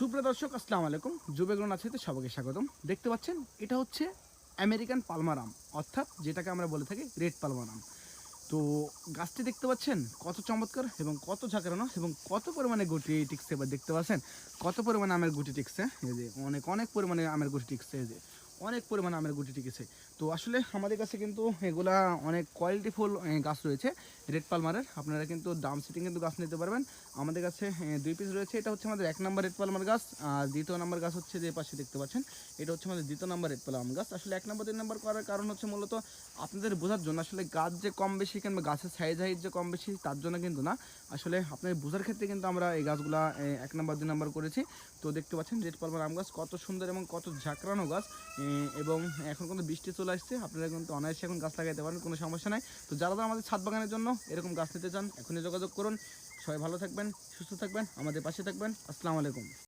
সুপ্রিয় দর্শক, আসসালামু আলাইকুম। যুবেগ্রহণ আছে সবাইকে স্বাগতম। দেখতে পাচ্ছেন, এটা হচ্ছে আমেরিকান পালমারাম, অর্থাৎ যেটাকে আমরা বলে থাকি রেড পালমারাম। তো গাছটি দেখতে পাচ্ছেন, কত চমৎকার এবং কত ঝাঁকড়ানো এবং কত পরিমাণে গুটি টিকছে এবার দেখতে পাচ্ছেন? কত পরিমাণে আমের গুটি টিকছে? এই যে অনেক অনেক পরিমাণে আমের গুটি টিকছে, এই যে। অনেক পরিমাণে আমের গুটি টিকেছে। তো আসলে আমাদের কাছে কিন্তু এগুলা অনেক কোয়ালিটিফুল গাছ রয়েছে রেড পালমারের আপনারা কিন্তু দাম সিটিং কিন্তু গাছ নিতে পারবেন। আমাদের কাছে দুই পিস রয়েছে। এটা হচ্ছে আমাদের এক নম্বর রেড পালমার গাছ, আর দ্বিতীয় নম্বর গাছ হচ্ছে যে পাশে দেখতে পাচ্ছেন, এটা হচ্ছে আমাদের দ্বিতীয় নম্বর রেড পালমার গাছ। আসলে এক নম্বর তিন নম্বর করার কারণ হচ্ছে মূলত আপনাদের বোঝার জন্য আসলে গাছ যে কম বেশি কিংবা গাছের সাইজ হাইট যে কম বেশি, তার জন্য কিন্তু না। আসলে আপনার বোঝার ক্ষেত্রে কিন্তু আমরা এই গাছগুলা এক নম্বর দুই নম্বর করেছি। তো দেখতে পাচ্ছেন রেড পালমার আম গাছ কত সুন্দর এবং কত ঝাঁকড়ানো গাছ এবং এখন কিন্তু বৃষ্টি চলে আসছে। আপনারা কিন্তু অনায়াসে এখন গাছ লাগাইতে পারেন কোনো সমস্যা নাই। তো যারা যারা আমাদের ছাদ বাগানের জন্য এরকম গাছ নিতে চান, এখনই যোগাযোগ করুন। সবাই ভালো থাকবেন, সুস্থ থাকবেন, আমাদের পাশে থাকবেন। আসসালামু আলাইকুম।